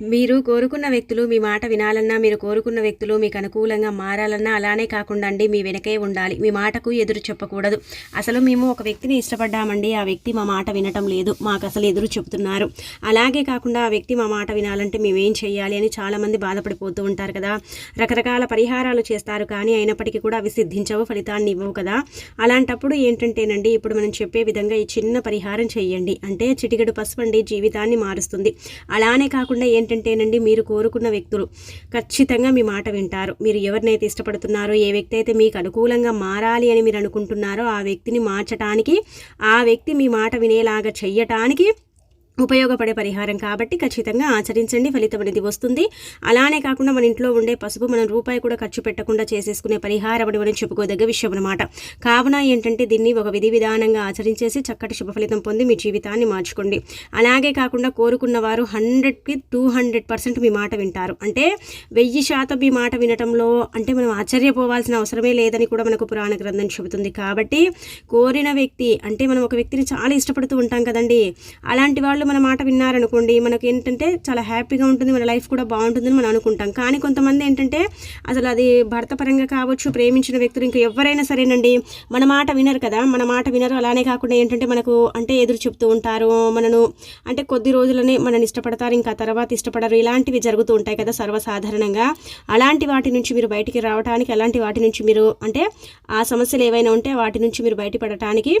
మీరు కోరుకున్న వ్యక్తులు మీ మాట వినాలన్నా మీరు కోరుకున్న వ్యక్తులు మీకు అనుకూలంగా మారాలన్నా అలానే కాకుండా అండి మీ వెనకే ఉండాలి. మీ మాటకు ఎదురు చెప్పకూడదు. అసలు మేము ఒక వ్యక్తిని ఇష్టపడ్డామండి ఆ వ్యక్తి మా మాట వినటం లేదు. మాకు అసలు ఎదురు చెప్తున్నారు. అలాగే కాకుండా ఆ వ్యక్తి మా మాట వినాలంటే మేమేం చేయాలి అని చాలామంది బాధపడిపోతూ ఉంటారు కదా. రకరకాల పరిహారాలు చేస్తారు కానీ అయినప్పటికీ కూడా అవి సిద్ధించవు ఫలితాన్ని ఇవ్వవు కదా. అలాంటప్పుడు ఏంటంటేనండి ఇప్పుడు మనం చెప్పే విధంగా ఈ చిన్న పరిహారం చేయండి. అంటే చిటికెడు పసుపు అండి జీవితాన్ని మారుస్తుంది. అలానే కాకుండా ఏంటంటేనండి మీరు కోరుకున్న వ్యక్తులు ఖచ్చితంగా మీ మాట వింటారు. మీరు ఎవరినైతే ఇష్టపడుతున్నారో ఏ వ్యక్తి అయితే మీకు అనుకూలంగా మారాలి అని మీరు అనుకుంటున్నారో ఆ వ్యక్తిని మార్చటానికి ఆ వ్యక్తి మీ మాట వినేలాగా చెయ్యటానికి ఉపయోగపడే పరిహారం కాబట్టి ఖచ్చితంగా ఆచరించండి ఫలితం అనేది వస్తుంది. అలానే కాకుండా మన ఇంట్లో ఉండే పసుపు మనం రూపాయి కూడా ఖర్చు పెట్టకుండా చేసేసుకునే పరిహారం అని మనం చెప్పుకోదగ్గ విషయం అనమాట కావున ఏంటంటే దీన్ని ఒక విధి విధానంగా ఆచరించేసి చక్కటి శుభ ఫలితం పొంది మీ జీవితాన్ని మార్చుకోండి. అలాగే కాకుండా కోరుకున్న వారు హండ్రెడ్కి టూ హండ్రెడ్ పర్సెంట్ మీ మాట వింటారు. అంటే వెయ్యి శాతం మీ మాట వినటంలో అంటే మనం ఆశ్చర్యపోవాల్సిన అవసరమే లేదని కూడా మనకు పురాణ గ్రంథం చెబుతుంది. కాబట్టి కోరిన వ్యక్తి అంటే మనం ఒక వ్యక్తిని చాలా ఇష్టపడుతూ ఉంటాం కదండి. అలాంటి వాళ్ళు మన మాట విన్నారనుకోండి మనకి ఏంటంటే చాలా హ్యాపీగా ఉంటుంది మన లైఫ్ కూడా బాగుంటుందని మనం అనుకుంటాం. కానీ కొంతమంది ఏంటంటే అసలు అది భర్త పరంగా కావచ్చు ప్రేమించిన వ్యక్తులు ఇంకా ఎవరైనా సరేనండి మన మాట వినరు కదా. మన మాట వినరు. అలానే కాకుండా ఏంటంటే మనకు అంటే ఎదురు చెప్తూ ఉంటారు మనను అంటే కొద్ది రోజులనే మనని ఇష్టపడతారు ఇంకా తర్వాత ఇష్టపడరు. ఇలాంటివి జరుగుతూ ఉంటాయి కదా సర్వసాధారణంగా. అలాంటి వాటి నుంచి మీరు బయటికి రావడానికి అలాంటి వాటి నుంచి మీరు అంటే ఆ సమస్యలు ఏవైనా ఉంటే వాటి నుంచి మీరు బయటపడటానికి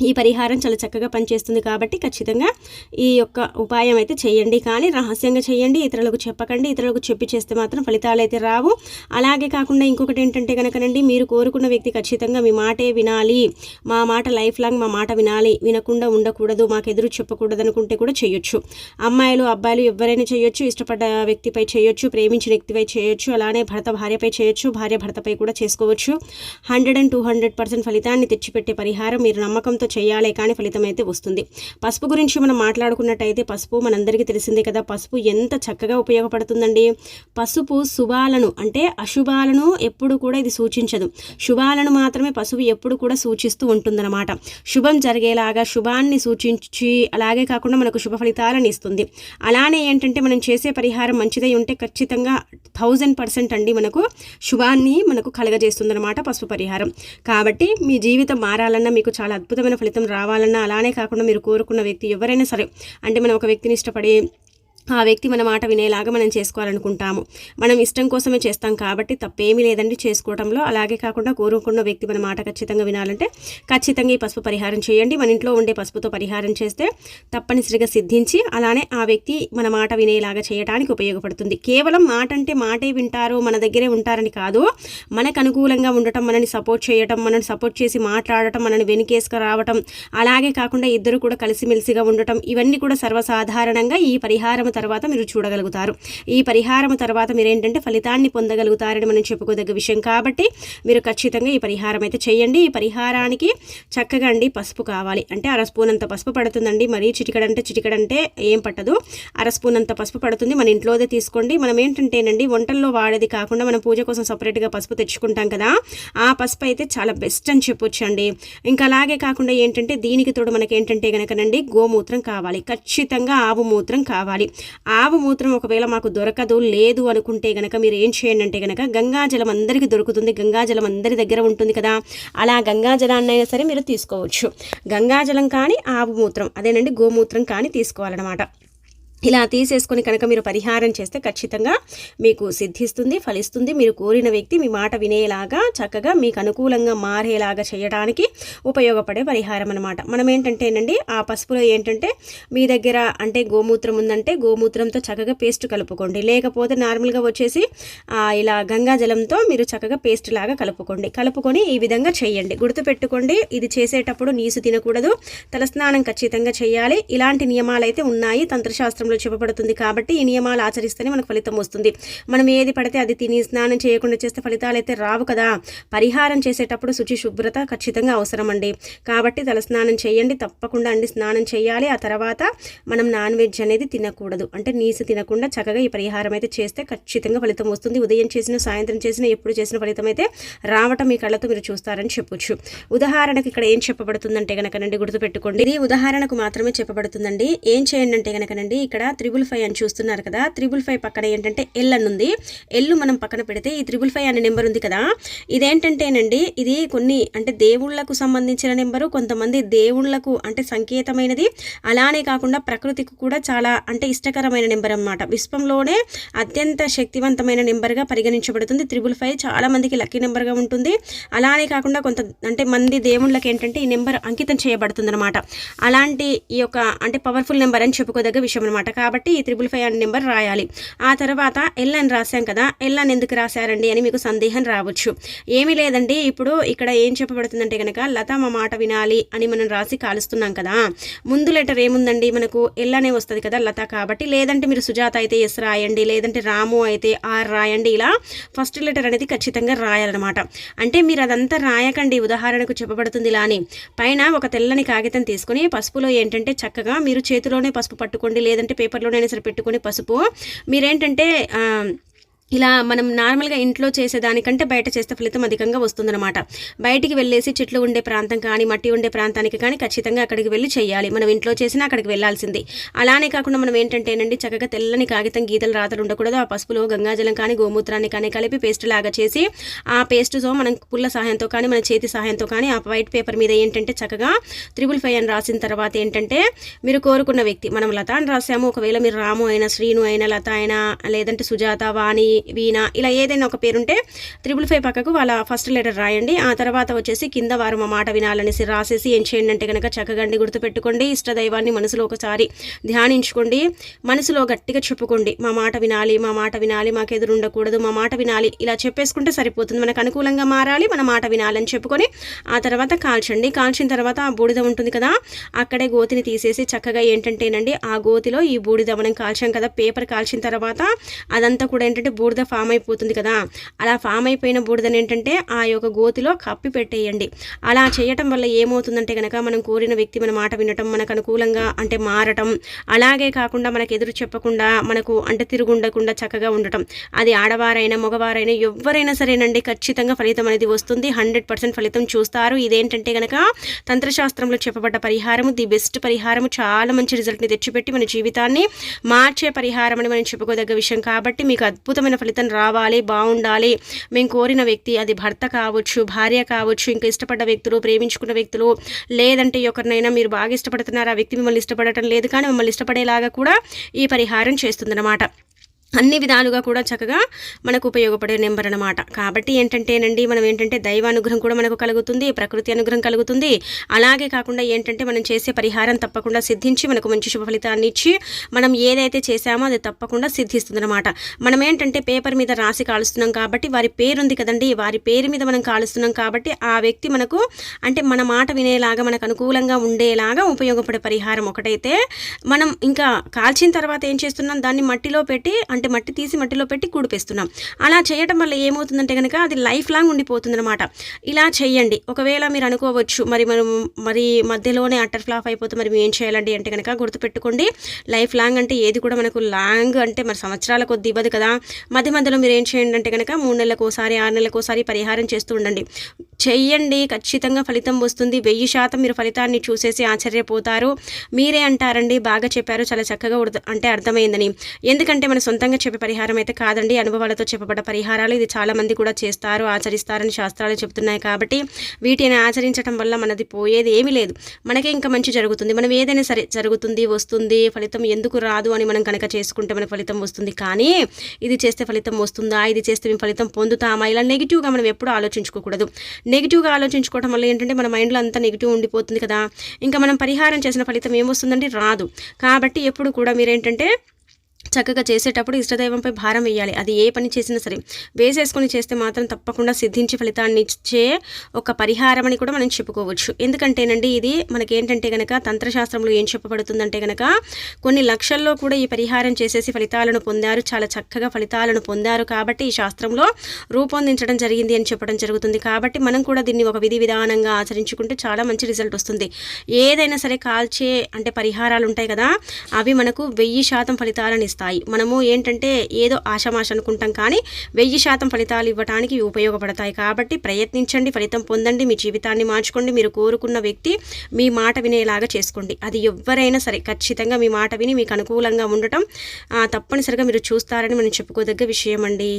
ఈ పరిహారం చాలా చక్కగా పనిచేస్తుంది కాబట్టి ఖచ్చితంగా ఈ యొక్క ఉపాయం అయితే చేయండి. కానీ రహస్యంగా చేయండి ఇతరులకు చెప్పకండి ఇతరులకు చెప్పి చేస్తే మాత్రం ఫలితాలు అయితే రావు. అలాగే కాకుండా ఇంకొకటి ఏంటంటే కనుకనండి మీరు కోరుకున్న వ్యక్తి ఖచ్చితంగా మీ మాటే వినాలి. మా మాట లైఫ్ లాంగ్ మా మాట వినాలి. వినకుండా ఉండకూడదు మాకు ఎదురు చెప్పకూడదు అనుకుంటే కూడా చేయొచ్చు. అమ్మాయిలు అబ్బాయిలు ఎవరైనా చేయొచ్చు ఇష్టపడ్డ వ్యక్తిపై చేయొచ్చు ప్రేమించిన వ్యక్తిపై చేయొచ్చు అలానే భర్త భార్యపై చేయొచ్చు భార్య భర్తపై కూడా చేసుకోవచ్చు. Hundred and two hundred percent ఫలితాన్ని తెచ్చిపెట్టే పరిహారం మీరు నమ్మకంతో చేయాలి కానీ ఫలితం అయితే వస్తుంది. పసుపు గురించి మనం మాట్లాడుకున్నట్టయితే పసుపు మనందరికీ తెలిసిందే కదా. పసుపు ఎంత చక్కగా ఉపయోగపడుతుందండి. పసుపు శుభాలను అంటే అశుభాలను ఎప్పుడు కూడా ఇది సూచించదు. శుభాలను మాత్రమే పసుపు ఎప్పుడు కూడా సూచిస్తూ ఉంటుందన్నమాట. శుభం జరిగేలాగా శుభాన్ని సూచించి అలాగే కాకుండా మనకు శుభ ఫలితాలను ఇస్తుంది. అలానే ఏంటంటే మనం చేసే పరిహారం మంచిదై ఉంటే ఖచ్చితంగా థౌజండ్ పర్సెంట్ అండి మనకు శుభాన్ని మనకు కలగజేస్తుంది అనమాట పసుపు పరిహారం. కాబట్టి మీ జీవితం మారాలన్నా మీకు చాలా అద్భుతమైన ఫలితం రావాలన్నా అలానే కాకుండా మీరు కోరుకున్న వ్యక్తి ఎవరైనా సరే అంటే మనం ఒక వ్యక్తిని ఇష్టపడి ఆ వ్యక్తి మన మాట వినేలాగా మనం చేసుకోవాలనుకుంటాము. మనం ఇష్టం కోసమే చేస్తాం కాబట్టి తప్పేమీ లేదండి చేసుకోవడంలో అలాగే కాకుండా కోరుకున్న వ్యక్తి మన మాట ఖచ్చితంగా వినాలంటే ఖచ్చితంగా ఈ పసుపు పరిహారం చేయండి. మన ఇంట్లో ఉండే పసుపుతో పరిహారం చేస్తే తప్పనిసరిగా సిద్ధించి అలానే ఆ వ్యక్తి మన మాట వినేలాగా చేయడానికి ఉపయోగపడుతుంది. కేవలం మాట అంటే మాటే వింటారు మన దగ్గరే ఉంటారని కాదు. మనకు అనుకూలంగా ఉండటం మనని సపోర్ట్ చేయటం మనని సపోర్ట్ చేసి మాట్లాడటం మనని వెనుకేసుకు రావటం అలాగే కాకుండా ఇద్దరు కూడా కలిసిమెలిసిగా ఉండటం ఇవన్నీ కూడా సర్వసాధారణంగా ఈ పరిహారం తర్వాత మీరు చూడగలుగుతారు. ఈ పరిహారం తర్వాత మీరు ఏంటంటే ఫలితాన్ని పొందగలుగుతారని మనం చెప్పుకోదగ్గ విషయం కాబట్టి మీరు ఖచ్చితంగా ఈ పరిహారం అయితే చేయండి. ఈ పరిహారానికి చక్కగా అండి పసుపు కావాలి. అంటే అర స్పూన్ అంత పసుపు పడుతుందండి. మరీ చిటికడంటే చిటికడంటే ఏం పట్టదు. అర స్పూన్ అంత పసుపు పడుతుంది. మన ఇంట్లోదే తీసుకోండి. మనం ఏంటంటేనండి వంటల్లో వాడేది కాకుండా మనం పూజ కోసం సపరేట్గా పసుపు తెచ్చుకుంటాం కదా ఆ పసుపు అయితే చాలా బెస్ట్ అని చెప్పొచ్చు అండి. ఇంకా అలాగే కాకుండా ఏంటంటే దీనికి తోడు మనకి ఏంటంటే కనుకనండి గోమూత్రం కావాలి. ఖచ్చితంగా ఆవు మూత్రం కావాలి. ఆవు మూత్రం ఒకవేళ మాకు దొరకదు లేదు అనుకుంటే గనక మీరు ఏం చేయండి అంటే గనక గంగాజలం అందరికీ దొరుకుతుంది గంగాజలం అందరి దగ్గర ఉంటుంది కదా అలా గంగాజలాన్ని అయినా సరే మీరు తీసుకోవచ్చు. గంగాజలం కానీ ఆవు మూత్రం అదేనండి గోమూత్రం కానీ తీసుకోవాలన్నమాట. ఇలా తీసేసుకొని కనుక మీరు పరిహారం చేస్తే ఖచ్చితంగా మీకు సిద్ధిస్తుంది ఫలిస్తుంది. మీరు కోరిన వ్యక్తి మీ మాట వినేలాగా చక్కగా మీకు అనుకూలంగా మారేలాగా చేయడానికి ఉపయోగపడే పరిహారం అనమాట మనం ఏంటంటేనండి ఆ పసుపులో ఏంటంటే మీ దగ్గర అంటే గోమూత్రం ఉందంటే గోమూత్రంతో చక్కగా పేస్ట్ కలుపుకోండి. లేకపోతే నార్మల్గా వచ్చేసి ఇలా గంగాజలంతో మీరు చక్కగా పేస్ట్ లాగా కలుపుకోండి. కలుపుకొని ఈ విధంగా చేయండి. గుర్తుపెట్టుకోండి ఇది చేసేటప్పుడు నీసు తినకూడదు. తలస్నానం ఖచ్చితంగా చేయాలి. ఇలాంటి నియమాలు అయితే ఉన్నాయి. తంత్రశాస్త్రం శాస్త్రంలో చెప్పబడుతుంది కాబట్టి ఈ నియమాలు ఆచరిస్తేనే మనకు ఫలితం వస్తుంది. మనం ఏది పడితే అది తిని స్నానం చేయకుండా చేస్తే ఫలితాలు అయితే రావు కదా. పరిహారం చేసేటప్పుడు శుచి శుభ్రత ఖచ్చితంగా అవసరం అండి కాబట్టి తల స్నానం చేయండి తప్పకుండా అండి స్నానం చేయాలి. ఆ తర్వాత మనం నాన్ వెజ్ అనేది తినకూడదు. అంటే నీసు తినకుండా చక్కగా ఈ పరిహారం అయితే చేస్తే ఖచ్చితంగా ఫలితం వస్తుంది. ఉదయం చేసిన సాయంత్రం చేసిన ఎప్పుడు చేసిన ఫలితం అయితే రావటం మీ కళ్ళతో మీరు చూస్తారని చెప్పొచ్చు. ఉదాహరణకు ఇక్కడ ఏం చెప్పబడుతుందంటే కనుకనండి గుర్తుపెట్టుకోండి. ఇది ఉదాహరణకు మాత్రమే చెప్పబడుతుందండి. ఏం చేయండి అంటే కనుకనండి ఇక్కడ ఇక్కడ త్రిబుల్ ఫైవ్ అని చూస్తున్నారు కదా. త్రిబుల్ ఫైవ్ పక్కన ఏంటంటే ఎల్ అని ఉంది. ఎల్లు మనం పక్కన పెడితే ఈ త్రిబుల్ ఫైవ్ అనే నెంబర్ ఉంది కదా. ఇదేంటంటేనండి ఇది కొన్ని అంటే దేవుళ్ళకు సంబంధించిన నెంబరు కొంతమంది దేవుళ్ళకు అంటే సంకేతమైనది. అలానే కాకుండా ప్రకృతికి కూడా చాలా అంటే ఇష్టకరమైన నెంబర్ అనమాట విశ్వంలోనే అత్యంత శక్తివంతమైన నెంబర్గా పరిగణించబడుతుంది. త్రిబుల్ ఫైవ్ చాలా మందికి లక్కీ నెంబర్గా ఉంటుంది. అలానే కాకుండా కొంత అంటే మంది దేవుళ్ళకి ఏంటంటే ఈ నెంబర్ అంకితం చేయబడుతుంది అనమాట అలాంటి ఈ యొక్క అంటే పవర్ఫుల్ నెంబర్ అని చెప్పుకోదగ్గ విషయం అనమాట కాబట్టి ఈ త్రిబుల్ ఫైవ్ అనే నెంబర్ రాయాలి. ఆ తర్వాత ఎల్ అని రాశాం కదా ఎల్ అని ఎందుకు రాశారండి అని మీకు సందేహం రావచ్చు. ఏమీ లేదండి ఇప్పుడు ఇక్కడ ఏం చెప్పబడుతుందంటే కనుక లత మా మాట వినాలి అని మనం రాసి కాలుస్తున్నాం కదా. ముందు లెటర్ ఏముందండి? మనకు ఎల్ అనే వస్తుంది కదా లత కాబట్టి. లేదంటే మీరు సుజాత అయితే ఎస్ రాయండి లేదంటే రాము అయితే ఆర్ రాయండి. ఇలా ఫస్ట్ లెటర్ అనేది ఖచ్చితంగా రాయాలన్నమాట. అంటే మీరు అదంతా రాయకండి. ఉదాహరణకు చెప్పబడుతుంది ఇలా అని. పైన ఒక తెల్లని కాగితం తీసుకుని పసుపులో ఏంటంటే చక్కగా మీరు చేతిలోనే పసుపు పట్టుకోండి లేదంటే పేపర్లోనైనా సరే పెట్టుకొని పసుపు. మీరేంటంటే ఇలా మనం నార్మల్గా ఇంట్లో చేసేదానికంటే బయట చేస్తే ఫలితం అధికంగా వస్తుందన్నమాట. బయటికి వెళ్ళేసి చెట్లు ఉండే ప్రాంతం కానీ మట్టి ఉండే ప్రాంతానికి కానీ ఖచ్చితంగా అక్కడికి వెళ్ళి చేయాలి. మనం ఇంట్లో చేసినా అక్కడికి వెళ్ళాల్సింది. అలానే కాకుండా మనం ఏంటంటేనండి చక్కగా తెల్లని కాగితం గీతలు రాతలు ఉండకూడదు. ఆ పసుపులో గంగాజలం కానీ గోమూత్రాన్ని కానీ కలిపి పేస్ట్ లాగా చేసి ఆ పేస్ట్తో మనం పుల్ల సహాయంతో కానీ మన చేతి సహాయంతో కానీ ఆ వైట్ పేపర్ మీద ఏంటంటే చక్కగా త్రిబుల్ ఫైవ్ అని రాసిన తర్వాత ఏంటంటే మీరు కోరుకున్న వ్యక్తి మనం లత అని రాసాము. ఒకవేళ మీరు రాము అయినా శ్రీను అయినా లత అయినా లేదంటే సుజాత వాణి వీణ ఇలా ఏదైనా ఒక పేరుంటే త్రిబుల్ ఫైవ్ పక్కకు వాళ్ళ ఫస్ట్ లెటర్ రాయండి. ఆ తర్వాత వచ్చేసి కింద వారు మా మాట వినాలనేసి రాసేసి ఏం చేయండి అంటే కనుక చక్కగండి గుర్తుపెట్టుకోండి. ఇష్టదైవాన్ని మనసులో ఒకసారి ధ్యానించుకోండి. మనసులో గట్టిగా చెప్పుకోండి. మా మాట వినాలి మా మాట వినాలి మాకు ఎదురు ఉండకూడదు మా మాట వినాలి. ఇలా చెప్పేసుకుంటే సరిపోతుంది. మనకు అనుకూలంగా మారాలి మన మాట వినాలని చెప్పుకొని ఆ తర్వాత కాల్చండి. కాల్చిన తర్వాత ఆ బూడిద ఉంటుంది కదా అక్కడే గోతిని తీసేసి చక్కగా ఏంటంటేనండి ఆ గోతిలో ఈ బూడిద మనం కాల్చాం కదా పేపర్ కాల్చిన తర్వాత అదంతా కూడా ఏంటంటే బూడిద ఫామ్ అయిపోతుంది కదా. అలా ఫామ్ అయిపోయిన బూడిదని ఏంటంటే ఆ యొక్క గోతిలో కప్పి పెట్టేయండి. అలా చేయటం వల్ల ఏమవుతుందంటే కనుక మనం కోరిన వ్యక్తి మన మాట వినటం మనకు అనుకూలంగా అంటే మారటం అలాగే కాకుండా మనకు ఎదురు చెప్పకుండా మనకు అంటే తిరుగుండకుండా చక్కగా ఉండటం. అది ఆడవారైనా మగవారైనా ఎవరైనా సరేనండి ఖచ్చితంగా ఫలితం అనేది వస్తుంది. హండ్రెడ్ పర్సెంట్ ఫలితం చూస్తారు. ఇదేంటంటే కనుక తంత్రశాస్త్రంలో చెప్పబడ్డ పరిహారము ది బెస్ట్ పరిహారము చాలా మంచి రిజల్ట్ని తెచ్చిపెట్టి మన జీవితాన్ని మార్చే పరిహారం అని మనం చెప్పుకోదగ్గ విషయం కాబట్టి మీకు అద్భుతమైన ఫలితం రావాలి బాగుండాలి. మేము కోరిన వ్యక్తి అది భర్త కావచ్చు భార్య కావచ్చు ఇంకా ఇష్టపడ్డ వ్యక్తులు ప్రేమించుకున్న వ్యక్తులు లేదంటే ఒకరినైనా మీరు బాగా ఇష్టపడుతున్నారు? ఆ వ్యక్తి మిమ్మల్ని ఇష్టపడటం లేదు కానీ మిమ్మల్ని ఇష్టపడేలాగా కూడా ఈ పరిహారం చేస్తుందన్నమాట. అన్ని విధాలుగా కూడా చక్కగా మనకు ఉపయోగపడే నెంబర్ అనమాట కాబట్టి ఏంటంటేనండి మనం ఏంటంటే దైవానుగ్రహం కూడా మనకు కలుగుతుంది ప్రకృతి అనుగ్రహం కలుగుతుంది. అలాగే కాకుండా ఏంటంటే మనం చేసే పరిహారం తప్పకుండా సిద్ధించి మనకు మంచి శుభ ఫలితాన్ని ఇచ్చి మనం ఏదైతే చేసామో అది తప్పకుండా సిద్ధిస్తుంది అనమాట మనం ఏంటంటే పేపర్ మీద రాసి కాలుస్తున్నాం కాబట్టి వారి పేరు ఉంది కదండి వారి పేరు మీద మనం కాలుస్తున్నాం కాబట్టి ఆ వ్యక్తి మనకు అంటే మన మాట వినేలాగా మనకు అనుకూలంగా ఉండేలాగా ఉపయోగపడే పరిహారం ఒకటైతే మనం ఇంకా కాల్చిన తర్వాత ఏం చేస్తున్నాం దాన్ని మట్టిలో పెట్టి అంటే మట్టి తీసి మట్టిలో పెట్టి కూడిపేస్తున్నాం. అలా చేయటం వల్ల ఏమవుతుందంటే కనుక అది లైఫ్ లాంగ్ ఉండిపోతుందన్నమాట. ఇలా చేయండి ఒకవేళ మీరు అనుకోవచ్చు మరి మనం మరి మధ్యలోనే అట్టర్ ఫ్లాప్ అయిపోతే మరి ఏం చేయాలండి అంటే కనుక గుర్తుపెట్టుకోండి. లైఫ్ లాంగ్ అంటే ఏది కూడా మనకు లాంగ్ అంటే మరి సంవత్సరాల కొద్ది ఇవ్వదు కదా. మధ్య మధ్యలో మీరు ఏం చేయండి అంటే కనుక మూడు నెలలకు ఒకసారి ఆరు నెలలకు ఒకసారి పరిహారం చేస్తూ ఉండండి. చెయ్యండి. ఖచ్చితంగా ఫలితం వస్తుంది. వెయ్యి శాతం మీరు ఫలితాన్ని చూసేసి ఆశ్చర్యపోతారు. మీరే అంటారండి. బాగా చెప్పారు. చాలా చక్కగా అంటే అర్థమైందని. ఎందుకంటే మన సొంతంగా చెప్పే పరిహారం అయితే కాదండి. అనుభవాలతో చెప్పబడ్డ పరిహారాలు ఇది చాలామంది కూడా చేస్తారు ఆచరిస్తారని శాస్త్రాలు చెప్తున్నాయి కాబట్టి వీటిని ఆచరించడం వల్ల మనది పోయేది ఏమీ లేదు. మనకే ఇంకా మంచి జరుగుతుంది. మనం ఏదైనా సరే జరుగుతుంది వస్తుంది ఫలితం ఎందుకు రాదు అని మనం కనుక చేసుకుంటే మనకు ఫలితం వస్తుంది. కానీ ఇది చేస్తే ఫలితం వస్తుందా ఇది చేస్తే మేము ఫలితం పొందుతామా ఇలా నెగిటివ్గా మనం ఎప్పుడూ ఆలోచించుకోకూడదు. నెగిటివ్గా ఆలోచించుకోవడం వల్ల ఏంటంటే మన మైండ్లో అంతా నెగిటివ్ ఉండిపోతుంది కదా. ఇంకా మనం పరిహారం చేసిన ఫలితం ఏమొస్తుందంటే రాదు. కాబట్టి ఎప్పుడు కూడా మీరేంటంటే చక్కగా చేసేటప్పుడు ఇష్టదైవంపై భారం వేయాలి. అది ఏ పని చేసినా సరే. వేసేసుకొని చేస్తే మాత్రం తప్పకుండా సిద్ధించి ఫలితాన్ని ఇచ్చే ఒక పరిహారం అని కూడా మనం చెప్పుకోవచ్చు. ఎందుకంటేనండి ఇది మనకేంటంటే కనుక తంత్రశాస్త్రంలో ఏం చెప్పబడుతుందంటే కనుక కొన్ని లక్షల్లో కూడా ఈ పరిహారం చేసేసి ఫలితాలను పొందారు. చాలా చక్కగా ఫలితాలను పొందారు కాబట్టి ఈ శాస్త్రంలో రూపొందించడం జరిగింది అని చెప్పడం జరుగుతుంది. కాబట్టి మనం కూడా దీన్ని ఒక విధి విధానంగా ఆచరించుకుంటే చాలా మంచి రిజల్ట్ వస్తుంది. ఏదైనా సరే కాల్చే అంటే పరిహారాలు ఉంటాయి కదా అవి మనకు వెయ్యి శాతం ఫలితాలను ఇస్తాయి. వస్తాయి. మనము ఏంటంటే ఏదో ఆషమాష అనుకుంటాం కానీ వెయ్యి శాతం ఫలితాలు ఇవ్వడానికి ఉపయోగపడతాయి. కాబట్టి ప్రయత్నించండి ఫలితం పొందండి మీ జీవితాన్ని మార్చుకోండి. మీరు కోరుకున్న వ్యక్తి మీ మాట వినేలాగా చేసుకోండి. అది ఎవరైనా సరే ఖచ్చితంగా మీ మాట విని మీకు అనుకూలంగా ఉండటం తప్పనిసరిగా మీరు చూస్తారని మనం చెప్పుకోదగ్గ విషయం అండి